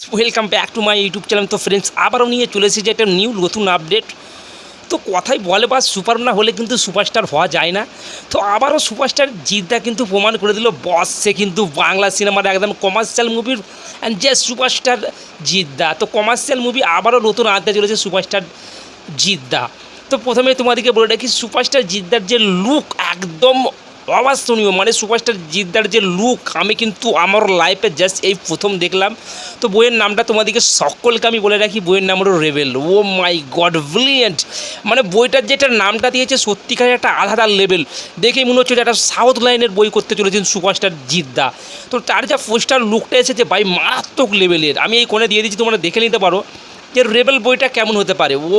Welcome back to my YouTube channel তো friends আবারও নিয়ে চলে এসেছি একটা নিউ নতুন আপডেট তো কথাই বলে বা সুপার না হলে কিন্তু সুপারস্টার হওয়া যায় না। তো আবারও সুপারস্টার জিদ্দা কিন্তু প্রমাণ করে দিল বস সে কিন্তু বাংলা সিনেমার একদম কমার্শিয়াল মুভির অ্যান্ড যে সুপারস্টার জিদ্দা তো কমার্শিয়াল মুভি আবারও নতুন আনতে চলেছে সুপারস্টার জিদ্দা তো প্রথমে তোমাদেরকে বলে রাখি সুপারস্টার জিদ্দার যে লুক একদম অবাস্তনীয়। মানে সুপারস্টার জিদ্দার যে লুক আমি কিন্তু আমার লাইফে জাস্ট এই প্রথম দেখলাম। তো বইয়ের নামটা তোমাদেরকে সকলকে আমি বলে রাখি, বইয়ের নাম হলো rebel O my god brilliant মানে বইটার যেটা নামটা দিয়েছে, সত্যিকারের একটা আলাদা লেভেল দেখেই মনে হচ্ছে একটা সাউথ লাইনের বই করতে চলেছেন সুপারস্টার জিদ্দা। তো তার যা পোস্টার লুকটা এসেছে ভাই, মারাত্মক লেভেলের আমি এই কোণে দিয়ে দিচ্ছি, তোমরা দেখে নিতে পারো যে রেবেল বইটা কেমন হতে পারে। ও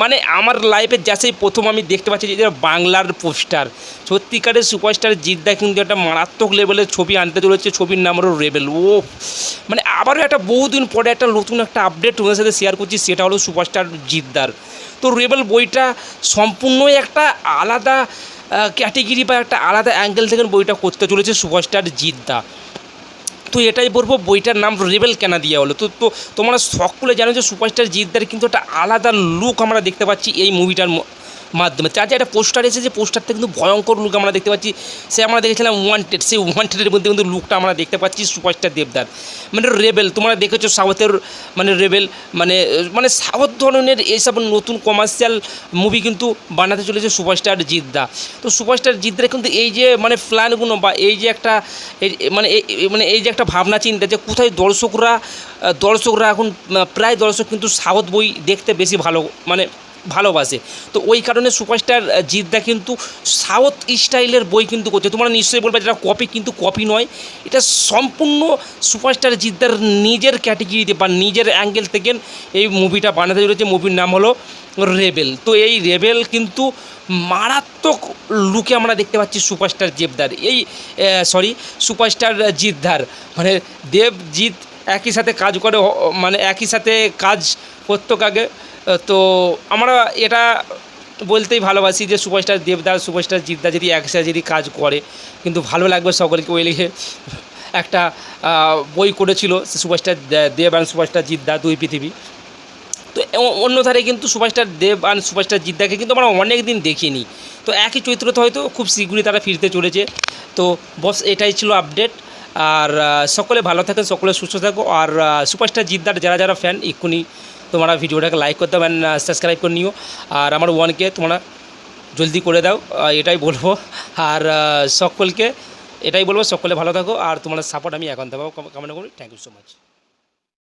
মানে আমার লাইফে যা সেই প্রথম আমি দেখতে পাচ্ছি যে বাংলার পোস্টার সত্যিকারের সুপারস্টার জিদ্দা কিন্তু একটা মারাত্মক লেভেলের ছবি আনতে চলেছে, ছবির নাম হলো রেবেল ও মানে আবারও একটা বহুদিন পরে একটা নতুন একটা আপডেট তোমাদের সাথে শেয়ার করছি, সেটা হলো সুপারস্টার জিদ্দার। তো রেবেল বইটা সম্পূর্ণই একটা আলাদা ক্যাটেগরি বা একটা আলাদা অ্যাঙ্গেল থেকে বইটা করতে চলেছে সুপারস্টার জিদ্দা। তো এটাই বলব, বইটার নাম রেবেল কেনা দিয়ে হলো। তো তো তোমরা সকলে জানো যে সুপারস্টার জিতদার কিন্তু একটা আলাদা লুক আমরা দেখতে পাচ্ছি এই মুভিটার মাধ্যমে। তার যে একটা পোস্টার এসেছে পোস্টারটা কিন্তু ভয়ঙ্কর লুক আমরা দেখতে পাচ্ছি। সে আমরা দেখেছিলাম ওয়ান্টেড সেই ওয়ান্টেডের মধ্যে কিন্তু লুকটা আমরা দেখতে পাচ্ছি সুপারস্টার দেবদার। মানে রেবেল তোমরা দেখেছ সাউথের মানে রেবেল মানে মানে সাউথ ধরনের এইসব নতুন কমার্শিয়াল মুভি কিন্তু বানাতে চলেছে সুপারস্টার জিদ্দা তো সুপারস্টার জিদ্দার কিন্তু এই যে মানে প্ল্যানগুলো বা এই যে একটা মানে মানে এই যে একটা ভাবনা চিন্তা যে কোথায় দর্শকরা দর্শকরা এখন, প্রায় দর্শক কিন্তু সাউথ বই দেখতে বেশি ভালো মানে ভালোবাসে। তো ওই কারণে সুপারস্টার জিদ্দা কিন্তু সাউথ স্টাইলের বই কিন্তু করছে। তোমরা নিশ্চয়ই বলবে যেটা কপি কিন্তু কপি নয়। এটা সম্পূর্ণ সুপারস্টার জিদ্দার নিজের ক্যাটেগরিতে বা নিজের অ্যাঙ্গেল থেকে এই মুভিটা বানাতে চলেছে। মুভির নাম হলো রেবেল তো এই রেবেল কিন্তু মারাত্মক লুকে আমরা দেখতে পাচ্ছি সুপারস্টার জেবদার এই সরি সুপারস্টার জিদ্দার মানে দেবজিৎ একই সাথে কাজ করে মানে একই সাথে কাজ করতো আগে তো আমরা এটা বলতেই ভালোবাসি যে সুপারস্টার দেবদার সুপারস্টার জিদ্দা যদি একসাথে যদি কাজ করে, কিন্তু ভালো লাগবে সকলকে ওই লিখে একটা বই করেছিল superstar Dev and superstar Jeddah দুই পৃথিবী। তো অন্য ধারে কিন্তু সুপারস্টার দেব আর সুপারস্টার জিদ্দাকে কিন্তু আমরা অনেক দিন দেখিনি। তো একই চরিত্রতে হয়তো খুব শীঘ্রই তারা ফিরতে চলেছে। তো বস, এটাই ছিল আপডেট আর সকলে ভালো থাকেন, সকলে সুস্থ থাকো আর সুপারস্টার জিদ্দার যারা যারা ফ্যান এক্ষুনি তোমরা ভিডিওটাকে লাইক করতে হবে সাবস্ক্রাইব করে নিও। আর আমার ওয়ানকে তোমরা জলদি করে দাও এটাই বলব। আর সকলকে এটাই বলব, সকলে ভালো থাকো। আর তোমার সাপোর্ট আমি এখন দেবো। কামনা করি। Thank you so much